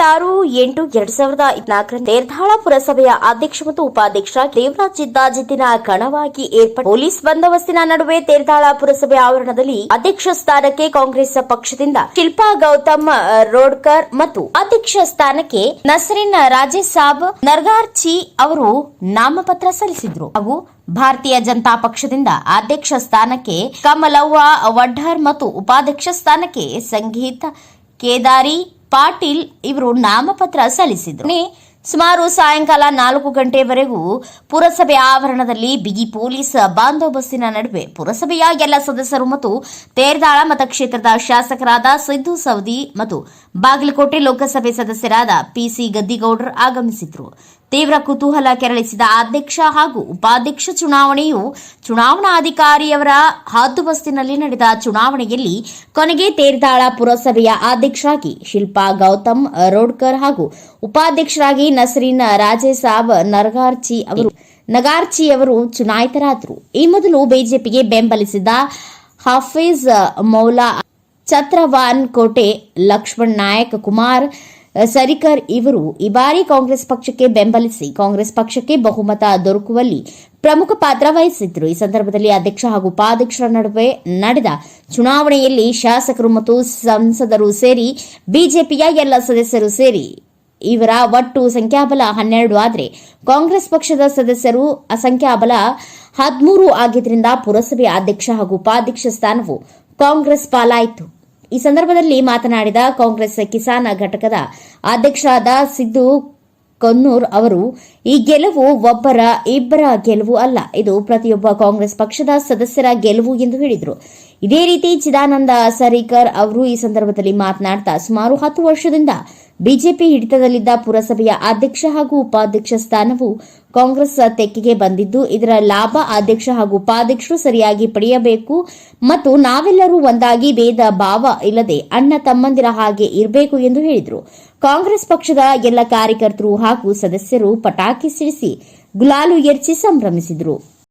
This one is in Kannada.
ಇಪ್ಪತ್ತಾರು ಎಂಟು ಎರಡ್ ಸಾವಿರದ ಇಪ್ಪತ್ನಾಲ್ಕರ ನೇರ್ಧಾಳ ಪುರಸಭೆಯ ಅಧ್ಯಕ್ಷ ಮತ್ತು ಉಪಾಧ್ಯಕ್ಷ ದೇವರಾಜ್ ಜಿದ್ದಾಜಿದ್ದಿನ ಕಣವಾಗಿ ಏರ್ಪಟ್ಟ ಪೊಲೀಸ್ ಬಂದೋಬಸ್ತಿನ ನಡುವೆ ತೇರ್ಧಾಳ ಪುರಸಭೆ ಆವರಣದಲ್ಲಿ ಅಧ್ಯಕ್ಷ ಸ್ಥಾನಕ್ಕೆ ಕಾಂಗ್ರೆಸ್ ಪಕ್ಷದಿಂದ ಶಿಲ್ಪಾ ಗೌತಮ್ ರೋಡ್ಕರ್ ಮತ್ತು ಅಧ್ಯಕ್ಷ ಸ್ಥಾನಕ್ಕೆ ನಸರಿನ್ ರಾಜೇಶ್ ಸಾಬ್ ನರ್ಗಾರ್ಚಿ ಅವರು ನಾಮಪತ್ರ ಸಲ್ಲಿಸಿದ್ರು. ಹಾಗೂ ಭಾರತೀಯ ಜನತಾ ಪಕ್ಷದಿಂದ ಅಧ್ಯಕ್ಷ ಸ್ಥಾನಕ್ಕೆ ಕಮಲವ್ವ ವಡ್ಡರ್ ಮತ್ತು ಉಪಾಧ್ಯಕ್ಷ ಸ್ಥಾನಕ್ಕೆ ಸಂಗೀತ ಕೇದಾರಿ ಪಾಟೀಲ್ ಇವರು ನಾಮಪತ್ರ ಸಲ್ಲಿಸಿದ್ರು. ಸುಮಾರು ಸಾಯಂಕಾಲ ನಾಲ್ಕು ಗಂಟೆವರೆಗೂ ಪುರಸಭೆ ಆವರಣದಲ್ಲಿ ಬಿಗಿ ಪೊಲೀಸ್ ಬಾಂದೋಬಸ್ತಿನ ನಡುವೆ ಪುರಸಭೆಯ ಎಲ್ಲ ಸದಸ್ಯರು ಮತ್ತು ತೇರ್ದಾಳ ಮತಕ್ಷೇತ್ರದ ಶಾಸಕರಾದ ಸಿದ್ದು ಸವದಿ ಮತ್ತು ಬಾಗಲಕೋಟೆ ಲೋಕಸಭೆ ಸದಸ್ಯರಾದ ಪಿಸಿ ಗದ್ದಿಗೌಡರ್ ಆಗಮಿಸಿದ್ರು. ತೀವ್ರ ಕುತೂಹಲ ಕೆರಳಿಸಿದ ಅಧ್ಯಕ್ಷ ಹಾಗೂ ಉಪಾಧ್ಯಕ್ಷ ಚುನಾವಣೆಯು ಚುನಾವಣಾಧಿಕಾರಿಯವರ ಹದ್ದುಬಸ್ತಿನಲ್ಲಿ ನಡೆದ ಚುನಾವಣೆಯಲ್ಲಿ ಕೊನೆಗೆ ತೇರ್ದಾಳ ಪುರಸಭೆಯ ಅಧ್ಯಕ್ಷರಾಗಿ ಶಿಲ್ಪಾ ಗೌತಮ್ ರೋಡ್ಕರ್ ಹಾಗೂ ಉಪಾಧ್ಯಕ್ಷರಾಗಿ ನಸರೀನ್ ರಾಜೇಸಾಬ್ ನರ್ಗಾರ್ಚಿ ಅವರು ನಗಾರ್ಚಿ ಅವರು ಚುನಾಯಿತರಾದರು. ಈ ಮೊದಲು ಬಿಜೆಪಿಗೆ ಬೆಂಬಲಿಸಿದ ಹಾಫೀಜ್ ಮೌಲಾ, ಛತ್ರವಾನ್ ಕೋಟೆ, ಲಕ್ಷ್ಮಣ್ ನಾಯಕ್ ಕುಮಾರ್ ಸರಿಕರ್ ಇವರು ಈ ಬಾರಿ ಕಾಂಗ್ರೆಸ್ ಪಕ್ಷಕ್ಕೆ ಬೆಂಬಲಿಸಿ ಕಾಂಗ್ರೆಸ್ ಪಕ್ಷಕ್ಕೆ ಬಹುಮತ ದೊರಕುವಲ್ಲಿ ಪ್ರಮುಖ ಪಾತ್ರ ವಹಿಸಿದ್ರು. ಈ ಸಂದರ್ಭದಲ್ಲಿ ಅಧ್ಯಕ್ಷ ಹಾಗೂ ಉಪಾಧ್ಯಕ್ಷರ ನಡುವೆ ನಡೆದ ಚುನಾವಣೆಯಲ್ಲಿ ಶಾಸಕರು ಮತ್ತು ಸಂಸದರು ಸೇರಿ ಬಿಜೆಪಿಯ ಎಲ್ಲ ಸದಸ್ಯರು ಸೇರಿ ಇವರ ಒಟ್ಟು ಸಂಖ್ಯಾಬಲ ಹನ್ನೆರಡು ಆದರೆ ಕಾಂಗ್ರೆಸ್ ಪಕ್ಷದ ಸದಸ್ಯರು ಸಂಖ್ಯಾಬಲ ಹದಿಮೂರು ಆಗಿದ್ದರಿಂದ ಪುರಸಭೆ ಅಧ್ಯಕ್ಷ ಹಾಗೂ ಉಪಾಧ್ಯಕ್ಷ ಸ್ಥಾನವು ಕಾಂಗ್ರೆಸ್ ಪಾಲಾಯಿತು. ಈ ಸಂದರ್ಭದಲ್ಲಿ ಮಾತನಾಡಿದ ಕಾಂಗ್ರೆಸ್ ಕಿಸಾನ್ ಘಟಕದ ಅಧ್ಯಕ್ಷರಾದ ಸಿದ್ದು ಕೊನ್ನೂರ್ ಅವರು, ಈ ಗೆಲುವು ಒಬ್ಬರ ಇಬ್ಬರ ಗೆಲುವು ಅಲ್ಲ, ಇದು ಪ್ರತಿಯೊಬ್ಬ ಕಾಂಗ್ರೆಸ್ ಪಕ್ಷದ ಸದಸ್ಯರ ಗೆಲುವು ಎಂದು ಹೇಳಿದರು. ಇದೇ ರೀತಿ ಚಿದಾನಂದ ಸರೀಕರ್ ಅವರು ಈ ಸಂದರ್ಭದಲ್ಲಿ ಮಾತನಾಡ್ತಾ ಸುಮಾರು ಹತ್ತು ವರ್ಷದಿಂದ ಬಿಜೆಪಿ ಹಿಡಿತದಲ್ಲಿದ್ದ ಪುರಸಭೆಯ ಅಧ್ಯಕ್ಷ ಹಾಗೂ ಉಪಾಧ್ಯಕ್ಷ ಸ್ಥಾನವು ಕಾಂಗ್ರೆಸ್ ತೆಕ್ಕೆಗೆ ಬಂದಿದ್ದು, ಇದರ ಲಾಭ ಅಧ್ಯಕ್ಷ ಹಾಗೂ ಉಪಾಧ್ಯಕ್ಷರು ಸರಿಯಾಗಿ ಪಡೆಯಬೇಕು ಮತ್ತು ನಾವೆಲ್ಲರೂ ಒಂದಾಗಿ ಭೇದ ಭಾವ ಇಲ್ಲದೆ ಅಣ್ಣ ತಮ್ಮಂದಿರ ಹಾಗೆ ಇರಬೇಕು ಎಂದು ಹೇಳಿದರು. ಕಾಂಗ್ರೆಸ್ ಪಕ್ಷದ ಎಲ್ಲ ಕಾರ್ಯಕರ್ತರು ಹಾಗೂ ಸದಸ್ಯರು ಪಟಾಕಿ ಸಿಡಿಸಿ ಗುಲಾಲು ಎರಚಿ ಸಂಭ್ರಮಿಸಿದರು.